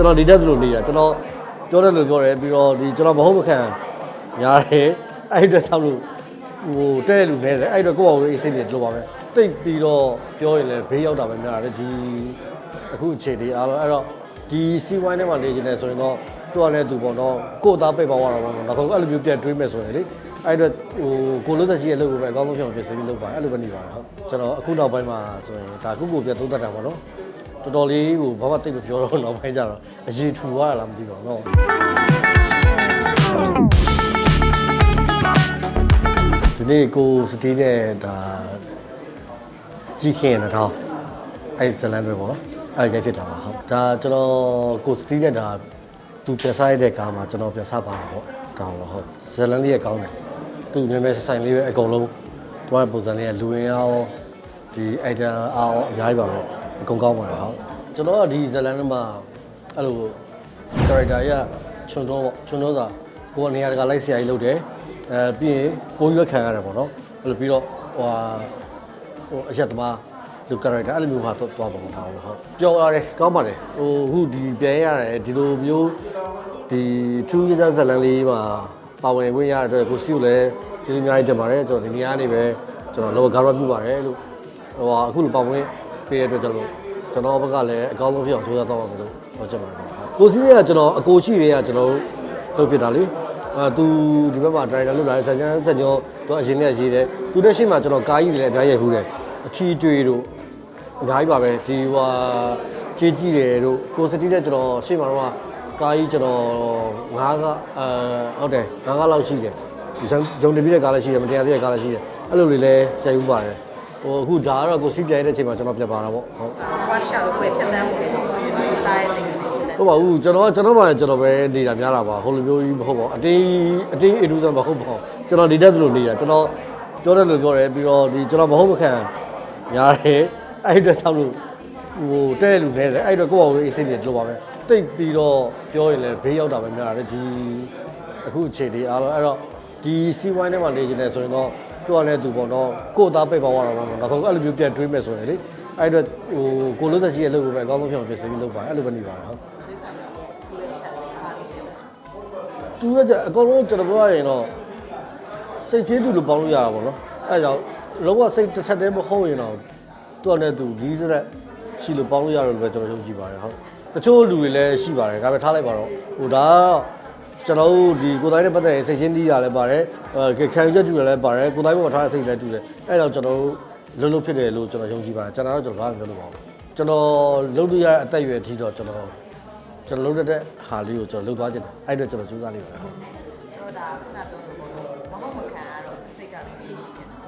ကျွန်တော်နေတဲ့သူလိုနေတာကျွန်တော်ပြောတဲ့လူပြောတယ်ပြီးတော့ဒီကျွန်တော်မဟုတ်မခံများတယ်အဲ့ဒီအတွက်ထောက်လို့ဟိုတဲ့လူနေတယ်အဲ့ဒီအတွက်ကိုယ့်ဘာလို့အေးစိတ်နေလို့ပါပဲတိတ်ပြီးတော့ပြောရင်လည်းဘေးရောက်တာပဲများတယ်ဒီအခုအခြေဒီအားလုံးအဲ့တော့ဒီစီဝိုင်းထဲမှာနေနေတယ်ဆိုရင်တော့သူကလည်းသူပေါ့နော်ကိုယ်သားပိတ်ပါသွားတာပေါ့နော်နောက်ဆုံးအဲ့လိုမျိုးပြန်တွေးမယ်ဆိုရင်လေအဲ့အတွက်ဟိုကိုလို့သက်ကြီးရဲ့လုပ်ကိုပဲအကောင်းဆုံးဖြစ်အောင်ပြင်ဆင်ပြီးလုပ်ပါအဲ့လိုပဲနေပါတော့ဟုတ်ကျွန်တော်အခုနောက်ပိုင်းမှာဆိုရင်ဒါကုကိုပြသုံးသပ်တာပေါ့နော် တော်တော်လေးဟိုဘာမှတိတ်မပြောတော့နောက်ပိုင်းကျတော့အရေးထူသွားတာလားမသိတော့နော်ဒီနေ့ကိုစတီးတဲ့ဒါကြီးခင်ရတော့အဲ့ဇလန်ပဲပေါ့နော်အဲ့ရိုက်ဖြစ်တာပါဟုတ်ဒါကျွန်တော်ကိုစတီးတဲ့ဒါသူပြစားရတဲ့ကားမှာကျွန်တော်ပြစားပါတာပေါ့ဒါတော့ဟုတ်ဇလန်လေးရဲ့ကောင်းတယ်သူနည်းနည်းဆိုင်လေးပဲအကုန်လုံးသူကပုံစံလေးကလူရင်ရောဒီအိုက်တာအားအများကြီးပါတော့ အကုန်ကောင်းပါတယ်ဟုတ်ကျွန်တော်ကဒီဇလန်ထဲမှာအဲ့လို character ရချွန်တော့ပေါ့ချွန်တော့သာကိုကနေရာတကာလိုက်ဆရာကြီးလုပ်တယ်အဲပြီးရင်ကိုရွက်ခံရတယ်ပေါ့နော်အဲ့လိုပြီးတော့ဟိုဟာဟိုအရက်သမားလူ character အဲ့လိုမျိုးဟာတော့သွားပုံထားလို့ဟုတ်ပျော်ရတယ်ကောင်းပါတယ်ဟိုအခုဒီပြန်ရတယ်ဒီလိုမျိုးဒီထူးခြားခြားဇာတ်လမ်းလေးမှာပါဝင်ခွင့်ရတဲ့အတွက်ကိုစီကိုလည်းကျေးဇူးအများကြီးတင်ပါတယ်ကျွန်တော်ဒီနေရာနေပဲကျွန်တော်လောကာရပြုပါတယ်လို့ဟိုဟာအခုလိုပါဝင် ပေးရတဲ့အတွက်ကျွန်တော်ကျွန်တော်ဘက်ကလည်းအကောင်းဆုံးဖြစ်အောင်ကြိုးစားတော့ပါမယ်လို့ပြောချင်ပါတယ်ကိုစီကကျွန်တော်အကိုရှိတွေကကျွန်တော်လုပ်ဖြစ်တာလေအဲသူဒီဘက်မှာဒရိုက်တာလုပ်လာတဲ့ဆန်ချမ်းစက်ညောသူအရင်ကရေးတယ်သူတက်ရှိမှကျွန်တော်ကားကြီးတွေလည်းအများကြီးရိုက်ဘူးတယ်အထီးတွေးတို့အများကြီးပါပဲဒီဟွာကြေးကြည့်တယ်တို့ကိုစတီနဲ့ကျွန်တော်ရှေ့မှာတော့ကားကြီးကျွန်တော်ငါးကအဲဟုတ်တယ်ငါးကလောက်ရှိတယ်ဒီဂျုံတပြည့်တဲ့ကားလည်းရှိတယ်မတရားသေးတဲ့ကားလည်းရှိတယ်အဲ့လိုတွေလည်းရိုက်ဘူးပါတယ် ဟိုအခုဒါကတော့ကိုစီးပြိုင်တဲ့အချိန်မှာကျွန်တော်ပြတ်ပါတာပေါ့ဟုတ်ဘာရှာလို့ကိုယ်ဖြတ်တန်းမှုလေတားရဲ့စိတ်ကလေးဟုတ်ပါဘူးကျွန်တော်ကကျွန်တော်မှလည်းကျွန်တော်ပဲနေတာများတာပါဟိုလိုမျိုးကြီးမဟုတ်ပါဘူးအတင်းအတင်းအီလူဆန်မဟုတ်ပါဘူးကျွန်တော်နေတဲ့သူလိုနေတာကျွန်တော်ပြောတဲ့လူပြောတယ်ပြီးတော့ဒီကျွန်တော်မဟုတ်မခံများတယ်အဲ့ဒီအတွက်ထောက်လို့ဟိုတဲ့လူနေတယ်အဲ့ဒီအတွက်ကိုယ့်ဘာလို့အေးစိတ်နေလို့ပါပဲတိတ်ပြီးတော့ပြောရင်လည်းဘေးရောက်တာပဲများတယ်ဒီအခုအခြေဒီအားလုံးအဲ့တော့ဒီစီဝိုင်းထဲမှာနေနေတယ်ဆိုရင်တော့ သူကလည်းသူပေါ့နော်ကိုယ်သားပိတ်ပါသွားတာပေါ့နော်နောက်ဆုံးအဲ့လိုမျိုးပြန်တွေးမယ်ဆိုရင်လေအဲ့ဒီအတွက်ဟိုကိုလို့သက်ကြီးရဲ့လုပ်ကိုပဲအကောင်းဆုံးဖြစ်အောင်ပြင်ဆင်ပြီးလုပ်ပါအဲ့လိုပဲနေပါတော့တူရကြအကုန်လုံးကျွန်တော်ပြောရရင်တော့စိတ်ချင်းတူလို့ပေါင်းလို့ရတာပေါ့နော်အဲဒါကြောင့်လောကစိတ်တစ်ထက်တည်းမဟုတ်ရင်တော့သူ့နဲ့သူဒီစရက်ရှိလို့ပေါင်းလို့ရတယ်လို့ပဲကျွန်တော်ယုံကြည်ပါတယ်ဟုတ်တချို့လူတွေလည်းရှိပါတယ်ဒါပေမဲ့ထားလိုက်ပါတော့ဟိုဒါ ကကျွန်တော်တို့ဒီကိုယ်တိုင်းနဲ့ပတ်သက်ရင်စိတ်ချင်းတီးရလည်းပါတယ်အဲခံယူချက်တူတယ်လည်းပါတယ်ကိုယ်တိုင်းပေါ်ထားတဲ့စိတ်လည်းတူတယ်အဲဒါကြောင့်ကျွန်တော်တို့လုံးလုံးဖြစ်တယ်လို့ကျွန်တော်ယုံကြည်ပါတယ်ကျွန်တော်တော့ကျွန်တော်ဘာမှမပြောလို့ပါဘူးကျွန်တော်လုံးလို့ရတဲ့အသက်အရွယ်အထိတော့ကျွန်တော်ကျွန်တော်လုံးတဲ့ဟာလေးကိုကျွန်တော်လုံးသွားခြင်းတယ်အဲ့ဒါကျွန်တော်ကြိုးစားနေပါတယ်ဟုတ်ဆိုတော့ဒါခုနပြောလို့ပေါ့မဟုတ်မခံရတော့စိတ်ကလည်းပြည့်ရှိတယ်နော်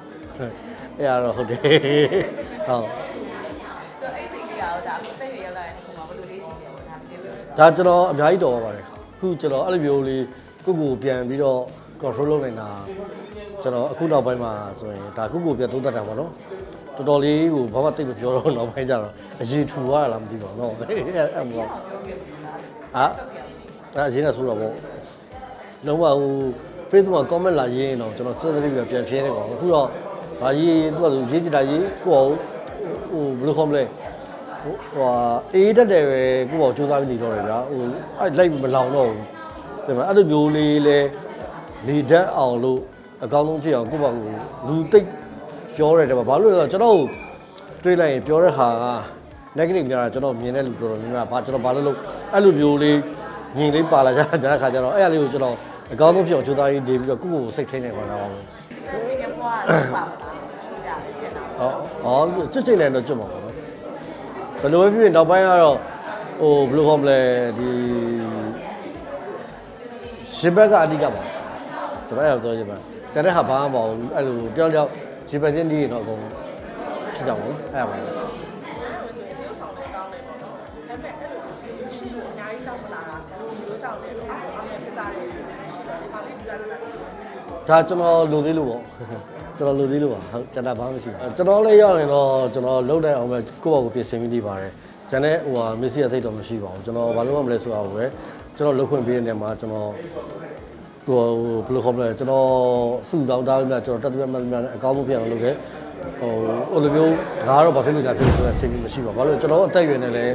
အဲ့ဒါတော့ဟုတ်တယ်ဟုတ်ဆိုတော့အဲ့စိတ်လေးကတော့ဒါအခုတက်ရွယ်ရောက်လာတဲ့ဒီမှာဘယ်လိုလေးရှိလဲပေါ့ဒါပြောပြောဒါကျွန်တော်အများကြီးတော်ပါပါတယ် ခုကျွန်တော်အဲ့လိုမျိုးလေးကိုကိုပြန်ပြီးတော့ control လုပ်နေတာကျွန်တော်အခုနောက်ပိုင်းမှာဆိုရင်ဒါကိုကိုပြန်သုံးသပ်တာပေါ့နော်တော်တော်လေးဟိုဘာမှတိတ်မပြောတော့နောက်ပိုင်းကျတော့အရေးထူသွားတာလားမသိတော့နော်အဲ့အဲ့အဲ့ပြောဘောပြောပြောအာတော့ပြောအဲ့အရေးနဲ့ဆိုတော့ပေါ့လုံးဝဟို Facebook မှာ comment လာရေးရင်တော့ကျွန်တော်စသတိပြန်ပြန်ဖြင်းနေကောင်အခုတော့ဒါရေးသူကဆိုရေးကြည့်တာရေးကိုယ့်ဟိုဘယ်လိုခေါ်မလဲ ဟိုဟာအေးတက်တယ်ပဲကိုယ့်ဘောစူးစမ်းပြီးနေတော့တယ်ဗျာဟိုအဲ့လိုက်မလောင်တော့ဘူးဒီမှာအဲ့လိုမျိုးလေးလဲနေတတ်အောင်လို့အကောင်းဆုံးဖြစ်အောင်ကိုယ့်ဘောကိုလူတိတ်ပြောရတယ်တဲ့ဘာလို့လဲဆိုတော့ကျွန်တော်တွေးလိုက်ရင်ပြောတဲ့ဟာက negative များတာကျွန်တော်မြင်တဲ့လူတော်တော်များများဘာကျွန်တော်ဘာလို့လို့အဲ့လိုမျိုးလေးညင်လေးပါလာကြတာများတဲ့ခါကျတော့အဲ့အလေးကိုကျွန်တော်အကောင်းဆုံးဖြစ်အောင်ကြိုးစားရင်းနေပြီးတော့ကိုယ့်ကိုယ်ကိုစိတ်ထိန်းနေပါလားပါဘူးဒီကဘွားကပါမလားရှူကြတယ်ချင်တာ။အော်အော်ချစ်ချင်တယ်တော့ကြွမှာပါနော်။ ဘယ်လိုပဲဖြစ်ဖြစ်နောက်ပိုင်းကတော့ဟိုဘယ်လိုခေါ်မလဲဒီရှင်ဘက်ကအဓိကပါ။ကျွန်တော်ရောက်ပြောချင်ပါ။ကျန်တဲ့ဟာဘာမှမပေါ့ဘူးအဲ့လိုတယောက်တယောက်ရှင်ဘက်ချင်းဒီရင်တော့အကုန်ဖြစ်ကြပါဘူး။အဲ့ဒါပါပဲ။ဒါကျွန်တော်လိုသေးလို့ပေါ့ ကျွန်တော်လိုသေးလို့ပါဟုတ်ကျွန်တော်ဘာမှမရှိဘူးကျွန်တော်လည်းရောက်ရင်တော့ကျွန်တော်လုံနိုင်အောင်ပဲကိုယ့်ဘာကိုပြင်ဆင်ပြီးနေပါတယ်ကျန်တဲ့ဟိုဟာမစ္စည်းရစိတ်တော့မရှိပါဘူးကျွန်တော်ဘာလို့မှမလဲဆိုတာကိုပဲကျွန်တော်လုတ်ခွင့်ပေးတဲ့နေရာမှာကျွန်တော်ဟိုဘယ်လိုခေါ်မလဲကျွန်တော်စုဆောင်းထားပြီးမှကျွန်တော်တက်တက်မှတ်မှတ်အကောင်းဆုံးဖြစ်အောင်လုပ်တယ်ဟိုဟိုလိုမျိုးငါကတော့ဘာဖြစ်လို့ညာဖြစ်လို့ဆိုတဲ့စိတ်မရှိပါဘူးဘာလို့ကျွန်တော်အသက်အရွယ်နဲ့လည်း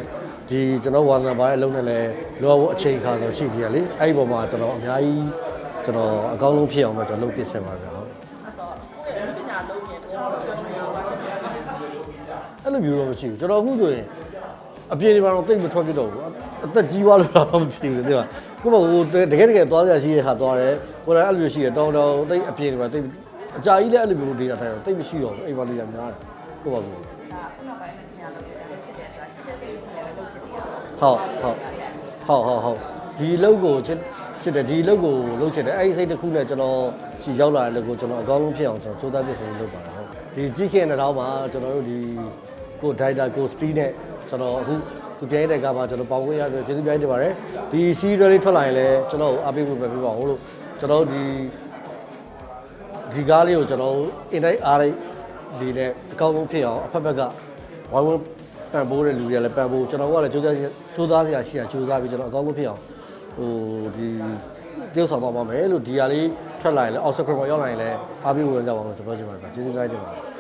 ဟဒီကျွန်တော်ဝါသနာပါရဲ့အလုံးနဲ့လည်းလောဘအချိန်ခါဆိုရှိသေးရလေအဲ့ဒီပုံမှာကျွန်တော်အများကြီးကျွန်တော်အကောင်းဆုံးဖြစ်အောင်ပဲကျွန်တော်လုပ်ပြစ်စင်ပါဗျာဟုတ် အောင်ပါရှင်အဲ့လိုမျိုးတော့မရှိဘူးကျွန်တော်အခုဆိုရင်အပြေဒီမှာတော့တိတ်မထွက်ပြတော့ဘူးအသက်ကြီးသွားလို့တော့မသိဘူးတဲ့ကိုမဟိုတကယ်တကယ်သွားရရှိတဲ့ခါသွားတယ်ဟိုလည်းအဲ့လိုမျိုးရှိတယ်တောင်းတောင်းတိတ်အပြေဒီမှာတိတ်အကြာကြီးလည်းအဲ့လိုမျိုးဒေတာထိုင်တော့တိတ်မရှိတော့ဘူးအိမ်မှာလေးကများတယ်ကိုပါဘူးဒါခုနောက်ပိုင်းနဲ့ပညာလုံးရင်လည်းဖြစ်တယ်ဆိုတာချစ်တဲ့စိတ်ကိုလည်းလုပ်ချင်တယ်ဟုတ်ဟုတ်ဟုတ်ဟုတ်ဟုတ်ဒီအလုပ်ကိုချစ် ချစ်တယ်ဒီအလုပ်ကိုလုပ်ချင်တယ်အဲ့ဒီစိတ်တစ်ခုနဲ့ကျွန်တော်ရှီရောက်လာတဲ့လုပ်ကိုကျွန်တော်အကောင်းဆုံးဖြစ်အောင်ကျွန်တော်စူးစမ်းပြည့်စုံလုပ်ပါတယ်ဟုတ်ဒီကြီးခင်တဲ့တော့မှာကျွန်တော်တို့ဒီကိုဒိုက်တာကိုစတီးနဲ့ကျွန်တော်အခုသူပြိုင်တဲ့ကမှာကျွန်တော်ပေါင်ခွင့်ရပြီးကျေးဇူးပြိုင်တင်ပါတယ်ဒီစီးရလေးထွက်လာရင်လည်းကျွန်တော်အားပေးဖို့ပဲပြပါဦးလို့ကျွန်တော်ဒီဒီကားလေးကိုကျွန်တော်အင်တိုင်းအားလေးလေးနဲ့အကောင်းဆုံးဖြစ်အောင်အဖက်ဖက်ကဝိုင်းဝန်းပံ့ပိုးတဲ့လူတွေကလည်းပံ့ပိုးကျွန်တော်ကလည်းကြိုးစားကြိုးစားစရာရှိတာကြိုးစားပြီးကျွန်တော်အကောင်းဆုံးဖြစ်အောင် ဟိုဒီတယောက်ဆောင်ပါပါမယ်လို့ဒီဟာလေးထွက်လာရင်လည်းအောက်စခရမရောက်လာရင်လည်းအားပေးဖို့ကြောက်ပါမယ်ကျွန်တော်ပြောချင်ပါတယ်ကျေးဇူးတင်ပါတယ်